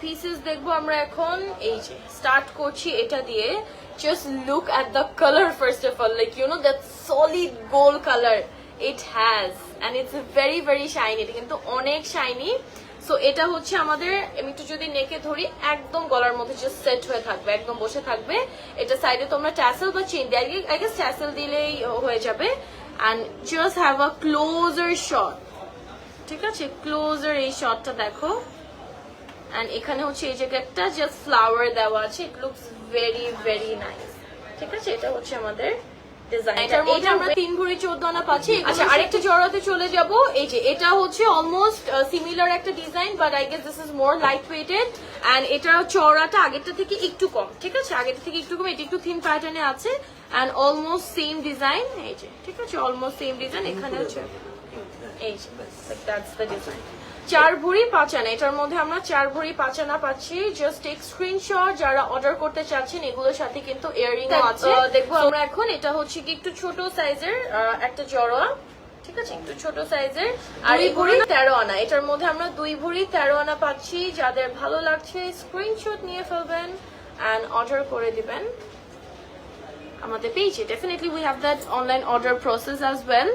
Pieces দেখব আমরা এখন। এই যে স্টার্ট করছি এটা দিয়ে। Just look at the colour first of all like you know that solid gold colour it has and it's very very shiny এটা কিন্তু অনেক শাইনি সো এটা হচ্ছে আমাদের, আমি একটু যদি নেকে ধরি, একদম গলার মধ্যে জাস্ট সেট হয়ে থাকবে, একদম বসে থাকবে। এটা সাইডে তোমরা ট্যাসেল বা চেন আই গেস ট্যাসেল দিলেই হয়ে যাবে। And just have a closer shot ঠিক আছে? ক্লোজার এই শটটা দেখো। অ্যান্ড এখানে হচ্ছে এই জায়গাটা জাস্ট ফ্লাওয়ার দেওয়া আছে। It looks very very nice ঠিক আছে? এটা হচ্ছে আমাদের আচ্ছা আরেকটা জড়াতে চলে যাব। এই যে এটা হচ্ছে অলমোস্ট সিমিলার একটা design but I guess this is more light weighted and এটা আগেরটা থেকে একটু কম। ঠিক আছে? আগেরটা থেকে একটু কম। এটা একটু প্যাটার্নে আছে। অ্যান্ড অলমোস্ট সেম ডিজাইন এই যে ঠিক আছে? অলমোস্ট সেম ডিজাইন এখানে হচ্ছে এই দ্যাটস দ্য ডিজাইন চার ভরি পাঁচ আনা এটার মধ্যে আমরা চার ভরি পাঁচ আনা পাচ্ছি। জাস্ট এক স্ক্রিনশট যারা অর্ডার করতে চাচ্ছেন এগুলোর সাথে কিন্তু ইয়ারিং আছে। দেখব আমরা এখন এটা হচ্ছে কি একটু ছোট সাইজের একটা জড়োয়া ঠিক আছে? একটু ছোট সাইজের আর এই ভরি তেরো আনা এটার মধ্যে আমরা দুই ভরি তেরো আনা পাচ্ছি। যাদের ভালো লাগছে স্ক্রিনশট নিয়ে ফেলবেন অ্যান্ড অর্ডার করে দিবেন। আমাদের পেজে definitely we have that online order process as well